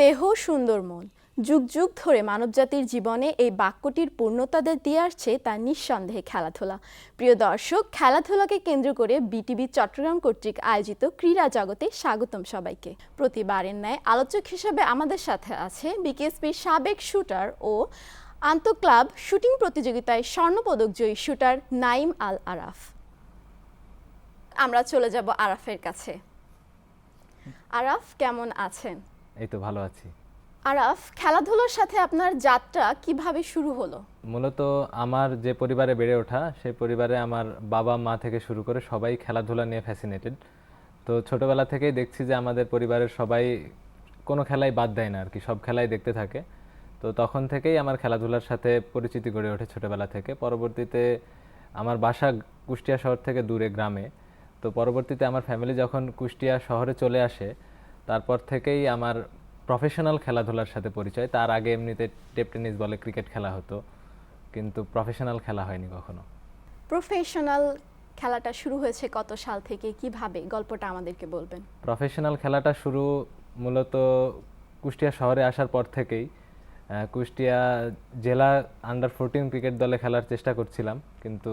দেহ সুন্দর মন। যুগ যুগ ধরে মানবজাতির জীবনে এই বাক্যটির পূর্ণতাদের দিয়ে আসছে তার নিঃসন্দেহে খেলাধুলা। প্রিয় দর্শক, খেলাধুলাকে কেন্দ্র করে বিটিভি চট্টগ্রাম কর্তৃক আয়োজিত ক্রীড়া জগতে স্বাগতম সবাইকে। প্রতিবারের ন্যায় আলোচক হিসেবে আমাদের সাথে আছে বিকেএসপির সাবেক শুটার ও আন্তঃক্লাব শুটিং প্রতিযোগিতায় স্বর্ণপদক জয়ী শুটার নাইম আল আরাফ। আমরা চলে যাব আরাফের কাছে। আরাফ, কেমন আছেন? এই তো ভালো আছি। আরাফ খেলাধুলার সাথে আপনার যাত্রা কীভাবে শুরু হলো? মূলত আমার যে পরিবারে বেড়ে ওঠা সেই পরিবারে আমার বাবা মা থেকে শুরু করে সবাই খেলাধুলা নিয়ে ফ্যাসিনেটেড তো ছোটবেলা থেকেই দেখছি যে আমাদের পরিবারের সবাই কোনো খেলাই বাদ দেয় না আর কি সব খেলাই দেখতে থাকে। তো তখন থেকেই আমার খেলাধুলার সাথে পরিচিতি গড়ে ওঠে ছোটবেলা থেকে। পরবর্তীতে আমার বাসা কুষ্টিয়া শহর থেকে দূরে গ্রামে। তো পরবর্তীতে আমার ফ্যামিলি যখন কুষ্টিয়া শহরে চলে আসে তারপর থেকেই আমার প্রফেশনাল খেলাধুলার সাথে পরিচয়। তার আগে এমনিতে টেপ টেনিস বলে ক্রিকেট খেলা হতো কিন্তু প্রফেশনাল খেলা হয়নি কখনো। প্রফেশনাল খেলাটা শুরু হয়েছে কত সাল থেকে? কীভাবে? গল্পটা আমাদেরকে বলবেন। প্রফেশনাল খেলাটা শুরু মূলত কুষ্টিয়া শহরে আসার পর থেকেই। কুষ্টিয়া জেলা আন্ডার ফোরটিন ক্রিকেট দলে খেলার চেষ্টা করছিলাম কিন্তু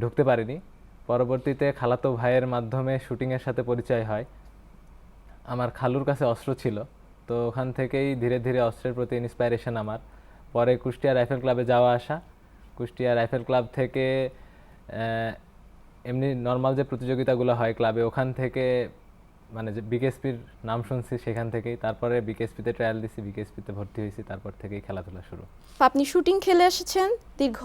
ঢুকতে পারিনি। পরবর্তীতে খালাতো ভাইয়ের মাধ্যমে শুটিংয়ের সাথে পরিচয় হয়। আমার খালুর কাছে অস্ত্র ছিল। তো ওখান থেকেই ধীরে ধীরে অস্ত্রের প্রতি ইন্সপাইরেশন আমার। পরে কুষ্টিয়া রাইফেল ক্লাবে যাওয়া আসা। কুষ্টিয়া রাইফেল ক্লাব থেকে এমনি নর্মাল যে প্রতিযোগিতাগুলো হয় ক্লাবে, ওখান থেকে মানে যে বিকেএসপির নাম শুনছি সেখান থেকেই তারপরে বিকেএসপিতে ট্রায়াল দিছি বিকেএসপিতে ভর্তি হয়েছি তারপর থেকেই খেলাধুলা শুরু। আপনি শুটিং খেলে এসেছেন দীর্ঘ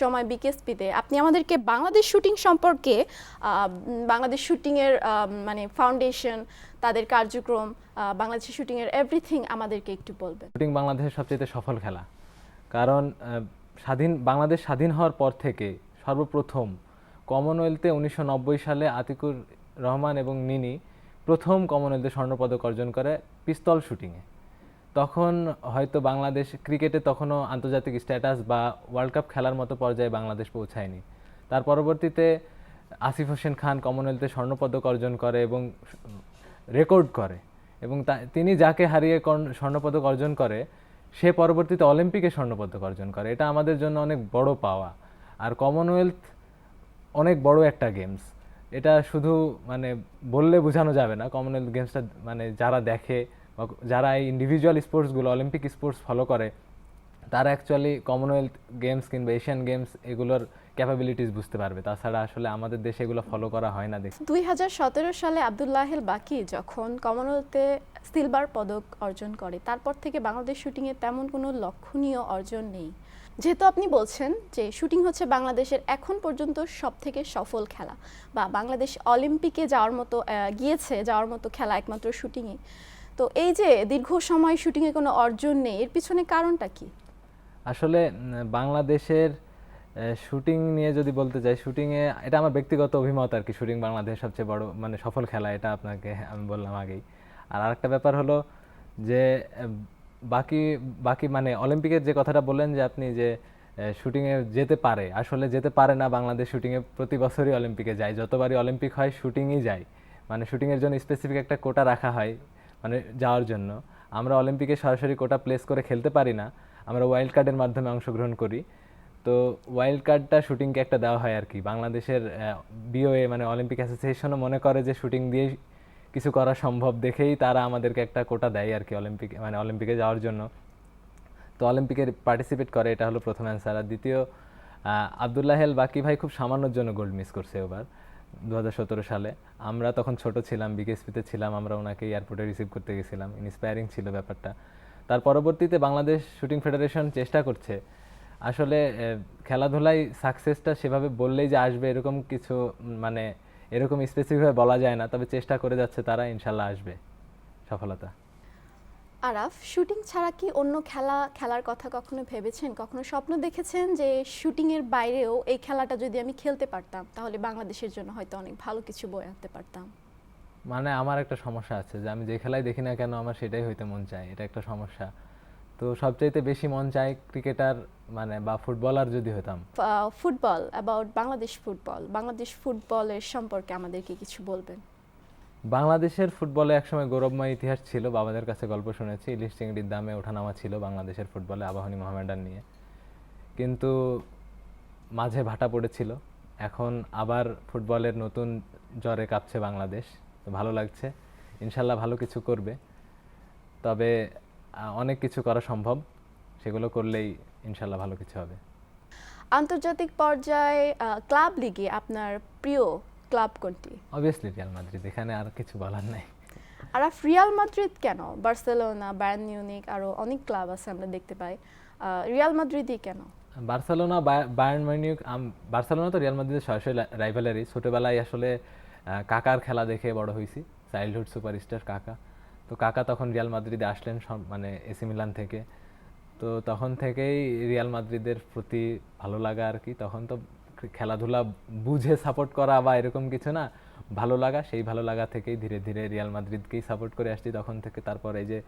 সময় বিকেএসপিতে। আপনি আমাদেরকে বাংলাদেশ শুটিং সম্পর্কে বাংলাদেশ শুটিংয়ের মানে ফাউন্ডেশন তাদের কার্যক্রম আহ, বাংলাদেশের শুটিংয়ের এভরিথিং আমাদেরকে একটু বলবেন। শুটিং বাংলাদেশের সবচেয়ে সফল খেলা। কারণ স্বাধীন বাংলাদেশ স্বাধীন হওয়ার পর থেকে সর্বপ্রথম কমনওয়েলথে উনিশশো নব্বই সালে আতিকুর রহমান এবং নিনি প্রথম কমনওয়েলথে স্বর্ণপদক অর্জন করে পিস্তল শুটিংয়ে। তখন হয়তো বাংলাদেশ ক্রিকেটে তখনও আন্তর্জাতিক স্ট্যাটাস বা ওয়ার্ল্ড কাপ খেলার মতো পর্যায়ে বাংলাদেশ পৌঁছায়নি। তার পরবর্তীতে আসিফ হোসেন খান কমনওয়েলথে স্বর্ণপদক অর্জন করে এবং রেকর্ড করে এবং তিনি যাকে হারিয়ে স্বর্ণপদক অর্জন করে, সে পরবর্তীতে অলিম্পিকে স্বর্ণপদক অর্জন করে। এটা আমাদের জন্য অনেক বড় পাওয়া। আর কমনওয়েলথ অনেক বড় একটা গেমস। এটা শুধু মানে বললে বোঝানো যাবে না। কমনওয়েলথ গেমসটা মানে যারা দেখে বা যারা এই ইন্ডিভিজুয়াল স্পোর্টসগুলো অলিম্পিক স্পোর্টস ফলো করে, তারা অ্যাকচুয়ালি কমনওয়েলথ গেমস কিংবা এশিয়ান গেমস এগুলোর ক্যাপাবিলিটিস বুঝতে পারবে। তাছাড়া আসলে আমাদের দেশে এগুলো ফলো করা হয় না দেখি। দুই সালে আবদুল্লাহেল বাকি যখন কমনওয়েলথে সিলভার পদক অর্জন করে, তারপর থেকে বাংলাদেশ শুটিংয়ে তেমন কোনো লক্ষণীয় অর্জন নেই। যেহেতু আপনি বলছেন যে শুটিং হচ্ছে বাংলাদেশের এখন পর্যন্ত সব থেকে সফল খেলা বা বাংলাদেশ অলিম্পিকে যাওয়ার মতো গিয়েছে যাওয়ার মতো খেলা একমাত্র শুটিংয়ে তো এই যে দীর্ঘ সময় শুটিংয়ে কোনো অর্জন নেই, এর পিছনে কারণটা কি? আসলে বাংলাদেশের শুটিং নিয়ে যদি বলতে চাই শুটিংয়ে এটা আমার ব্যক্তিগত অভিমত আর কি। শুটিং বাংলাদেশের সবচেয়ে বড় মানে সফল খেলা এটা আপনাকে, আমি বললাম আগেই। আর আরেকটা ব্যাপার হলো যে বাকি বাকি মানে অলিম্পিকের যে কথাটা বললেন যে আপনি যে শুটিংয়ে যেতে পারে, আসলে যেতে পারে না বাংলাদেশ শুটিংয়ে, প্রতি বছরই অলিম্পিকে যায়, যতবারই অলিম্পিক হয় শুটিংই যায়। মানে শুটিংয়ের জন্য স্পেসিফিক একটা কোটা রাখা হয় মানে যাওয়ার জন্য। আমরা অলিম্পিকে সরাসরি কোটা প্লেস করে খেলতে পারি না, আমরা ওয়াইল্ড কার্ডের মাধ্যমে অংশগ্রহণ করি। তো ওয়াইল্ড কার্ডটা শুটিংকে একটা দেওয়া হয় আর কি। বাংলাদেশের বিওএ মানে অলিম্পিক অ্যাসোসিয়েশনও মনে করে যে শুটিং দিয়েই কিছু করা সম্ভব দেখেই তারা আমাদেরকে একটা কোটা দেয় আর কি অলিম্পিক মানে অলিম্পিকে যাওয়ার জন্য। তো অলিম্পিকে পার্টিসিপেট করে, এটা হলো প্রথম অ্যান্সার আর দ্বিতীয় আবদুল্লাহ হেল বাকি ভাই খুব সামান্যর জন্য গোল্ড মিস করছে এবার দু হাজার সতেরো সালে। আমরা তখন ছোট ছিলাম বিকেএসপিতে ছিলাম, আমরা ওনাকে এয়ারপোর্টে রিসিভ করতে গেছিলাম। ইন্সপায়ারিং ছিল ব্যাপারটা। তার পরবর্তীতে বাংলাদেশ শুটিং ফেডারেশন চেষ্টা করছে। আসলে খেলাধুলায় সাকসেসটা সেভাবে বললেই যে আসবে এরকম কিছু মানে এরকম স্পেসিফিকভাবে বলা যায় না তবে চেষ্টা করে যাচ্ছে তারা ইনশাল্লাহ আসবে সফলতা। আরাফ শুটিং ছাড়া কি অন্য খেলা খেলার কথা কখনো ভেবেছেন? কখনো স্বপ্ন দেখেছেন যে শুটিংয়ের বাইরেও এই খেলাটা যদি আমি খেলতে পারতাম তাহলে বাংলাদেশের জন্য হয়তো অনেক ভালো কিছু বয়ে আনতে পারতাম? মানে আমার একটা সমস্যা আছে যে আমি যে খেলাই দেখি না কেন আমার সেটাই হইতে মন চায় এটা একটা সমস্যা। তো সবচাইতে বেশি মন চায় ক্রিকেটার মানে বা ফুটবলার যদি হতাম? Football about Bangladesh football. Bangladesh ফুটবলের সম্পর্কে আমাদেরকে কিছু বলবেন? বাংলাদেশের ফুটবলে একসময় গৌরবময় ইতিহাস ছিল বাবাদের কাছে গল্প শুনেছি ইলিশ চিংড়ির দামে ওঠানামা ছিল বাংলাদেশের ফুটবলে আবাহনী মোহামেডান নিয়ে। কিন্তু মাঝে ভাটা পড়েছিল এখন আবার ফুটবলের নতুন জ্বরে কাঁপছে বাংলাদেশ তো ভালো লাগছে ইনশাল্লাহ ভালো কিছু করবে। তবে অনেক কিছু করা সম্ভব। সেগুলো করলেই ইনশাল্লাহ ভালো কিছু হবে। আন্তর্জাতিক পর্যায়ে ক্লাব লিগে আপনার প্রিয় ক্লাব কোনটি? অবভিয়াসলি রিয়াল মাদ্রিদ এখানে আর কিছু বলার নাই। আর রিয়াল মাদ্রিদ কেন? বার্সেলোনা বায়ার্ন মিউনিক আরও অনেক ক্লাব আছে আমরা দেখতে পাই। রিয়াল মাদ্রিদই কেন? বার্সেলোনা বায়া- বায়ার্ন মিউনিক আম- বার্সেলোনা তো রিয়াল মাদ্রিদের সরাসরি রাইভালারি ছোটবেলায় আসলে কাকার খেলা দেখে বড় হয়েছি চাইল্ডহুড সুপারস্টার কাকা। তো কাকা তখন রিয়াল মাদ্রিদে আসলেন মানে এসি মিলান থেকে। তো তখন থেকেই রিয়াল মাদ্রিদের প্রতি ভালো লাগা আর কি। তখন তো খেলাধুলা বুঝে সাপোর্ট করা বা এরকম কিছু না, ভালো লাগা। সেই ভালো লাগা থেকেই ধীরে ধীরে রিয়াল মাদ্রিদকেই সাপোর্ট করে আসছি তখন থেকে। তারপর এই যে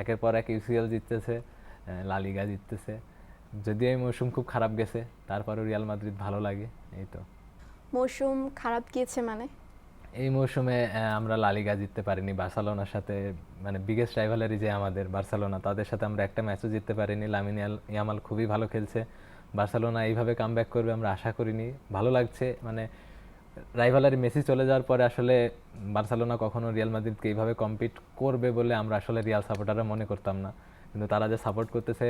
একের পর এক ইউসিএল জিততেছে লালিগা জিততেছে। যদিও এই মৌসুম খুব খারাপ গেছে, তারপরেও রিয়াল মাদ্রিদ ভালো লাগে, এই তো। মৌসুম খারাপ গিয়েছে মানে? এই মৌসুমে আমরা লালিগা জিততে পারিনি, বার্সেলোনার সাথে মানে বিগেস্ট রাইভালারি যে আমাদের বার্সেলোনা, তাদের সাথে আমরা একটা ম্যাচও জিততে পারিনি লামিনিয়াল ইয়ামাল খুবই ভালো খেলছে। বার্সেলোনা এইভাবে কামব্যাক করবে আমরা আশা করিনি, ভালো লাগছে মানে রাইভালারি মেসি চলে যাওয়ার পরে আসলে বার্সেলোনা কখনো রিয়াল মাদ্রিদকে এইভাবে কম্পিট করবে বলে আমরা আসলে রিয়াল সাপোর্টাররা মনে করতাম না। কিন্তু তারা যে সাপোর্ট করতেছে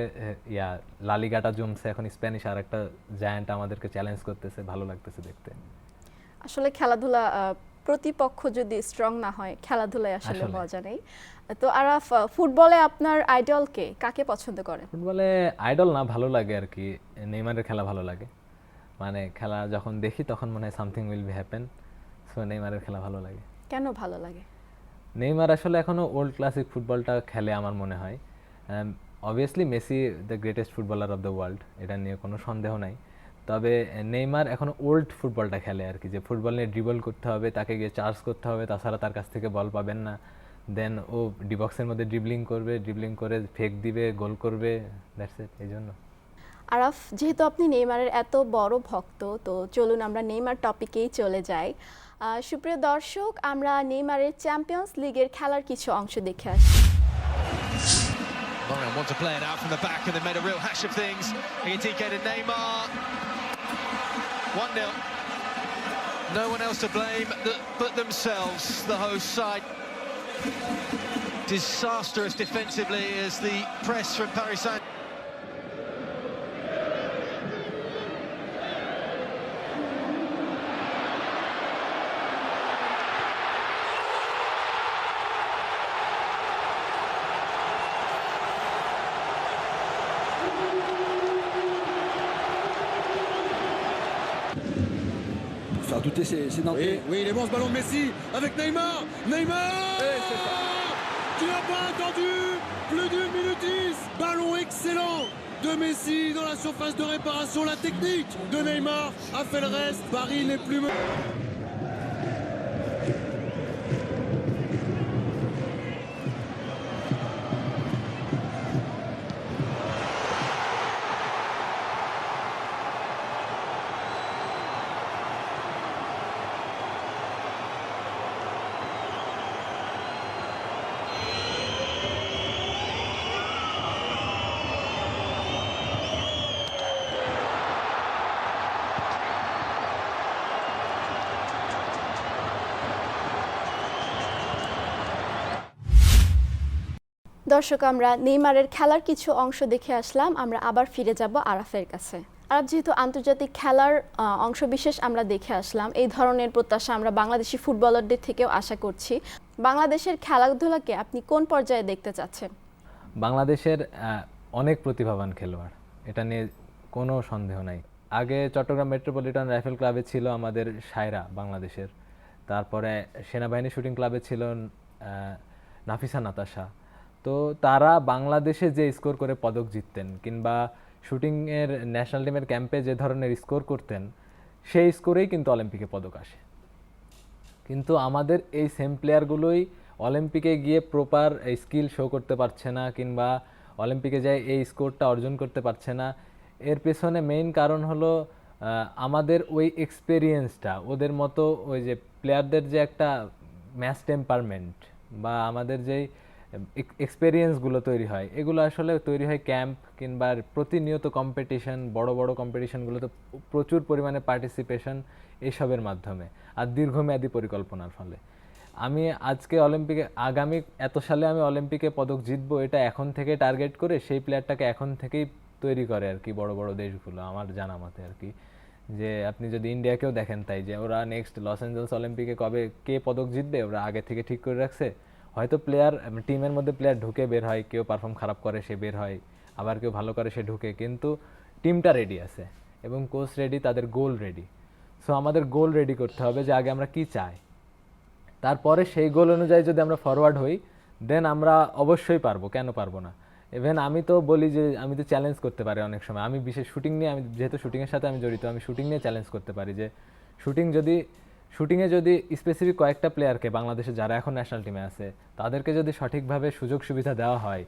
ইয়া লালিগাটা জমছে, এখন স্প্যানিশ আর একটা জায়ান্ট আমাদেরকে চ্যালেঞ্জ করতেছে, ভালো লাগতেছে দেখতে। আসলে খেলাধুলা প্রতিপক্ষ যদি স্ট্রং না হয় খেলাধুলায় আসলে। মজা নেই। তো আরাফ ফুটবলে আপনার আইডলকে কাকে পছন্দ করেন? ফুটবলে আইডল না ভালো লাগে আর কি। নেইমারের খেলা ভালো লাগে। মানে খেলা যখন দেখি তখন মনে হয় something will be happen so নেইমারের খেলা ভালো লাগে। কেন ভালো লাগে? নেইমার আসলে এখনও ওল্ড ক্লাসিক ফুটবলটা খেলে আমার মনে হয়। Obviously Messi the greatest footballer of the world এটা নিয়ে কোনো সন্দেহ নাই। তবে নেইমার এখন ওল্ড ফুটবলটা খেলে আর কি যে ফুটবল নিয়ে ড্রিবল করতে হবে তাকে গিয়ে চার্জ করতে হবে তাছাড়া তার কাছ থেকে বল পাবেন না। দেন ও ডিবক্সের মধ্যে ড্রিবলিং করবে ড্রিবলিং করে ফেক দিবে গোল করবে দ্যাটস ইট এই জন্য। আরাফ যেহেতু আপনি নেইমারের এত বড় ভক্ত তো চলুন আমরা নেইমার টপিকেই চলে যাই। সুপ্রিয় দর্শক আমরা নেইমারের চ্যাম্পিয়ন্স লিগের খেলার কিছু অংশ দেখে আসি। Lorient want to play it out from the back and they made a real hash of things. To Neymar. 1 0. No one else to blame but themselves, the host side. Disastrous defensively as the press from Paris Saint Oui, il est bon ce ballon de Messi avec Neymar Neymar Tu n'as pas attendu plus d'une minute 10 Ballon excellent de Messi dans la surface de réparation. La technique de Neymar a fait le reste. Paris n'est plus... দর্শক, আমরা নেইমারের খেলার কিছু অংশ দেখে আসলাম। আমরা আবার ফিরে যাব আরাফের কাছে। আরাফ, যেহেতু আন্তর্জাতিক খেলার অংশ বিশেষ আমরা দেখে আসলাম। এই ধরনের প্রত্যাশা আমরা বাংলাদেশি ফুটবলারদের থেকেও আশা করছি। বাংলাদেশের খেলাধুলাকে আপনি কোন পর্যায়ে দেখতে চাচ্ছেন? বাংলাদেশের অনেক প্রতিভাবান খেলোয়াড়। এটা নিয়ে কোনো সন্দেহ নাই। আগে চট্টগ্রাম মেট্রোপলিটন রাইফেল ক্লাবে ছিল আমাদের সায়রা বাংলাদেশের। তারপরে সেনাবাহিনী শুটিং ক্লাবে ছিল নাফিসা নাতাশা। তো তারা বাংলাদেশে যে স্কোর করে পদক জিততেন কিংবা শুটিংয়ের ন্যাশনাল টিমের ক্যাম্পে যে ধরনের স্কোর করতেন, সেই স্কোরেই কিন্তু অলিম্পিকে পদক আসে। কিন্তু আমাদের এই সেম প্লেয়ারগুলোই অলিম্পিকে গিয়ে প্রপার স্কিল শো করতে পারছে না কিংবা অলিম্পিকে যায় এই স্কোরটা অর্জন করতে পারছে না। এর পেছনে মেইন কারণ হলো আমাদের ওই এক্সপেরিয়েন্সটা ওদের মতো ওই যে প্লেয়ারদের যে একটা ম্যাচ টেম্পারমেন্ট বা আমাদের যেই এক্সপেরিয়েন্সগুলো তৈরি হয়। এগুলো আসলে তৈরি হয় ক্যাম্প কিংবা প্রতিনিয়ত কম্পিটিশন বড় বড় কম্পিটিশনগুলোতে প্রচুর পরিমাণে পার্টিসিপেশন এসবের মাধ্যমে আর দীর্ঘমেয়াদী পরিকল্পনার ফলে। আমি আজকে অলিম্পিকে, আগামী, এত সালে আমি অলিম্পিকে পদক জিতবো, এটা এখন থেকে টার্গেট করে সেই প্লেয়ারটাকে এখন থেকেই তৈরি করে আর কি বড় বড় দেশগুলো, আমার জানা মতে আর কি। যে আপনি যদি ইন্ডিয়াকেও দেখেন তাই যে ওরা নেক্সট লস অ্যাঞ্জেলস অলিম্পিকে কবে কে পদক জিতবে, ওরা আগে থেকে ঠিক করে রাখছে। হয়তো প্লেয়ার টিমের মধ্যে প্লেয়ার ঢুকে বের হয়, কেউ পারফর্ম খারাপ করে, সে বের হয়, আবার কেউ ভালো করে, সে ঢুকে। কিন্তু টিমটা রেডি আছে এবং কোচ রেডি তাদের গোল রেডি সো আমাদের গোল রেডি করতে হবে যে আগে আমরা কি চাই। তারপরে সেই গোল অনুযায়ী যদি আমরা ফরওয়ার্ড হই দেন আমরা অবশ্যই পারব। কেন পারব না? ইভেন আমি তো বলি যে, আমি তো চ্যালেঞ্জ করতে পারি অনেক সময়। আমি বিশেষ শুটিং নিয়ে, আমি যেহেতু শুটিংয়ের সাথে আমি জড়িত, আমি শুটিং নিয়ে চ্যালেঞ্জ করতে পারি যে শুটিং যদি শুটিংয়ে যদি স্পেসিফিক কয়েকটা প্লেয়ারকে বাংলাদেশে যারা এখন ন্যাশনাল টিমে আছে, তাদেরকে যদি সঠিকভাবে সুযোগ সুবিধা দেওয়া হয়,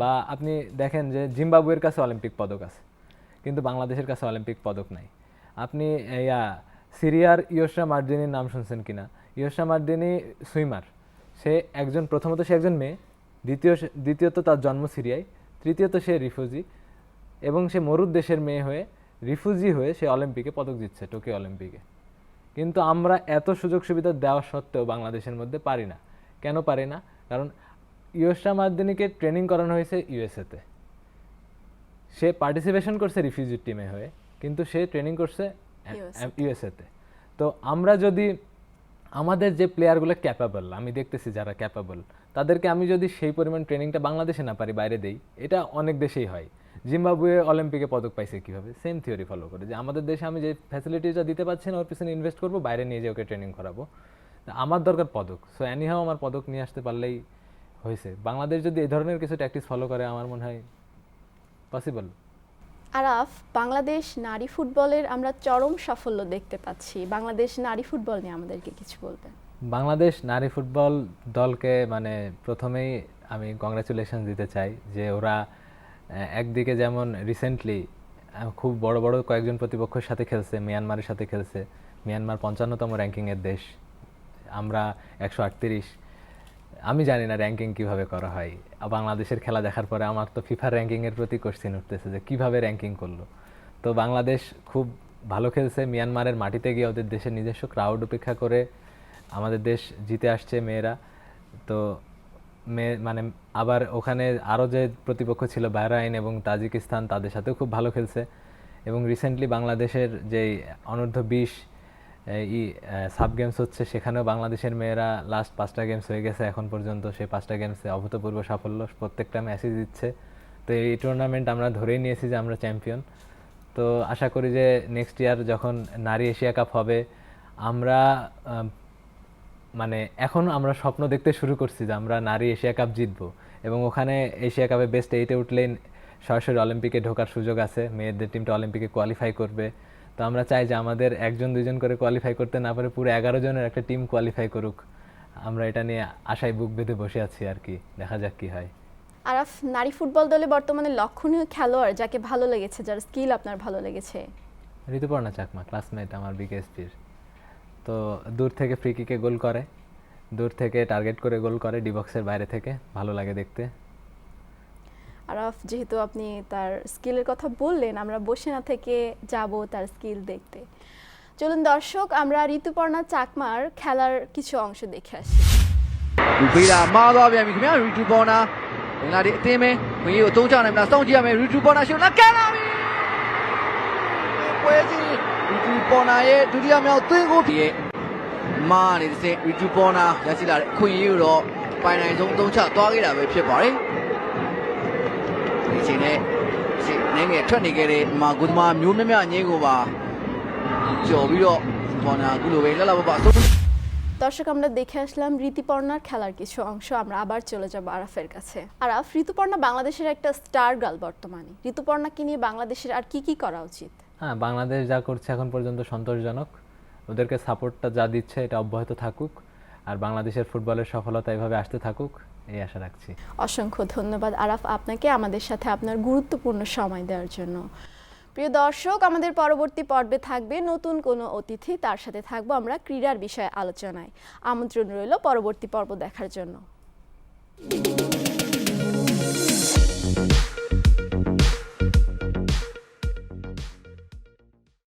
বা আপনি দেখেন যে জিম্বাবুয়ের কাছে অলিম্পিক পদক আছে, কিন্তু বাংলাদেশের কাছে অলিম্পিক পদক নাই। আপনি, ইয়া, সিরিয়ার ইয়োশা মার্দিনীর নাম শুনছেন কিনা? ইয়োশা মার্দিনী সুইমার। সে একজন, প্রথমত সে একজন মেয়ে, দ্বিতীয় দ্বিতীয়ত তার জন্ম সিরিয়ায়, তৃতীয়ত সে রিফিউজি এবং সে মরুদ দেশের মেয়ে হয়ে রিফিউজি হয়ে সে অলিম্পিকে পদক জিতছে, টোকিও অলিম্পিকে। কিন্তু আমরা এত সুযোগ সুবিধা দেওয়া সত্ত্বেও বাংলাদেশের মধ্যে পারি না। কেন পারি না? কারণ ইয়োশা মার্দিনীকে ট্রেনিং করানো হয়েছে ইউএসএতে। সে পার্টিসিপেশন করছে রিফিউজি টিমে হয়ে কিন্তু সে ট্রেনিং করছে ইউএসএতে। তো আমরা যদি আমাদের যে প্লেয়ারগুলো ক্যাপাবল আমি দেখতেছি যারা ক্যাপাবল তাদেরকে আমি যদি সেই পরিমাণ ট্রেনিংটা বাংলাদেশে না পারি বাইরে দেই এটা অনেক দেশেই হয়। জিম্বাবুয়ে অলিম্পিকে পদক পাইছে কীভাবে? সেম থিওরি ফলো করে যে আমাদের দেশে আমি যে ফ্যাসিলিটিটা দিতে পারছি না ওর পিছনে ইনভেস্ট করব বাইরে নিয়ে যেয়ে ওকে ট্রেনিং করাবো। আমার দরকার পদক। সো অ্যানিহাও আমার পদক নিয়ে আসতে পারলেই হয়েছে। বাংলাদেশ যদি এই ধরনের কিছু ট্যাকটিস ফলো করে আমার মনে হয় পসিবল আরাফ বাংলাদেশ নারী ফুটবলের আমরা চরম সাফল্য দেখতে পাচ্ছি। বাংলাদেশ নারী ফুটবল নিয়ে আমাদেরকে কিছু বলবেন? বাংলাদেশ নারী ফুটবল দলকে মানে প্রথমেই আমি কংগ্রাচুলেশন দিতে চাই যে ওরা একদিকে যেমন রিসেন্টলি খুব বড় বড় কয়েকজন প্রতিপক্ষের সাথে খেলছে, মিয়ানমারের সাথে খেলছে। মিয়ানমার পঞ্চান্নতম র্যাঙ্কিংয়ের দেশ। আমরা একশো আটত্রিশ। আমি জানি না র্যাঙ্কিং কীভাবে করা হয়। বাংলাদেশের খেলা দেখার পরে আমার তো ফিফার র্যাঙ্কিংয়ের প্রতি কোশ্চেন উঠতেছে যে কীভাবে র্যাঙ্কিং করল। তো বাংলাদেশ খুব ভালো খেলছে। মিয়ানমারের মাটিতে গিয়ে ওদের দেশের নিজস্ব ক্রাউড উপেক্ষা করে আমাদের দেশ জিতে আসছে মেয়েরা। তো মানে আবার ওখানে আরও যে প্রতিপক্ষ ছিল বাহরাইন এবং তাজিকিস্তান, তাদের সাথেও খুব ভালো খেলছে। এবং রিসেন্টলি বাংলাদেশের যেই অনূর্ধ্ব বিশ ই সাব গেমস হচ্ছে, সেখানেও বাংলাদেশের মেয়েরা লাস্ট পাঁচটা গেমস হয়ে গেছে। এখন পর্যন্ত সেই পাঁচটা গেমসে অভূতপূর্ব সাফল্য, প্রত্যেকটা ম্যাচই দিচ্ছে তো এই টুর্নামেন্ট আমরা ধরেই নিয়েছি যে আমরা চ্যাম্পিয়ন তো আশা করি যে নেক্সট ইয়ার যখন নারী এশিয়া কাপ হবে, আমরা মানে এখন আমরা স্বপ্ন দেখতে শুরু করছি যে আমরা নারী এশিয়া কাপ জিতবো। এবং ওখানে এশিয়া কাপে বেস্ট এইটে উঠলেই সরাসরি অলিম্পিকে ঢোকার সুযোগ আছে মেয়েদের টিমটা অলিম্পিকে কোয়ালিফাই করবে। তো আমরা চাই যে আমাদের একজন দুইজন করে কোয়ালিফাই করতে না পারে পুরো এগারো জনের একটা টিম কোয়ালিফাই করুক। আমরা এটা নিয়ে আশায় বুক বেঁধে বসে আছি আর কি দেখা যাক কি হয়। আরাফ নারী ফুটবল দলে বর্তমানে লক্ষণীয় খেলোয়াড় যাকে ভালো লেগেছে যার স্কিল আপনার ভালো লেগেছে? ঋতুপর্ণা চাকমা ক্লাসমেট আমার বিকেএসপির তো দূর থেকে ফ্রি কিকে গোল করে দূর থেকে টার্গেট করে গোল করে ডিবক্সের বাইরে থেকে ভালো লাগে দেখতে আরাফ যেহেতু আপনি তার স্কিলের কথা বললেন আমরা বসে না থেকে যাব তার স্কিল দেখতে চলুন দর্শক আমরা ঋতুপর্ণা চাকমার খেলার কিছু অংশ দেখে আসি လူပေးတာမှားသွားပြန်ပြီခင်ဗျာရီတူပေါ်နာငါဒီအတင်းမဲခွင့်ရကိုအသုံးချနိုင်မလားစောင့်ကြည့်ရမယ်ရီတူပေါ်နာရှင်လာကန်လာပြီပွဲစီရီတူ ီ ပေါ်နာရဲ့ဒုတိယမြောက်သွင်းကိုပြည့်မားနေတဲ့ရီတူပေါ်နာရရှိလာတဲ့အခွင့်အရေးကိုတော့ပိုင်နိုင်ဆုံးအသုံးချသွားခဲ့တာပဲဖြစ်ပါတယ်ဒီချိန်နဲ့ဒီနေငယ်ထွက်နေခဲ့တဲ့မာဂုဒမာမျိုးမြမြငင်းကိုပါကြော်ပြီးတော့ပေါ်နာအခုလိုပဲလှလှပပအဆုံး দর্শক আমরা দেখে আসলাম ঋতুপর্ণার খেলার কিছু অংশ আমরা আবার চলে যাব আরাফের কাছে আরাফ ঋতুপর্ণা বাংলাদেশের একটা স্টার গার্ল বর্তমানে ঋতুপর্ণাকে নিয়ে বাংলাদেশের আর কি কি করা উচিত হ্যাঁ বাংলাদেশ যা করছে এখন পর্যন্ত সন্তোষজনক। ওদেরকে সাপোর্টটা যা দিচ্ছে এটা অব্যাহত থাকুক। আর বাংলাদেশের ফুটবলের সফলতা এভাবে আসতে থাকুক, এই আশা রাখছি। অসংখ্য ধন্যবাদ আরাফ আপনাকে আমাদের সাথে আপনার গুরুত্বপূর্ণ সময় দেওয়ার জন্য। প্রিয় দর্শক, আমাদের পরবর্তী পর্বে থাকবে নতুন কোনো অতিথি। তার সাথে থাকব আমরা ক্রীড়ার বিষয়ে আলোচনায়। আমন্ত্রণ রইল পরবর্তী পর্ব দেখার জন্য।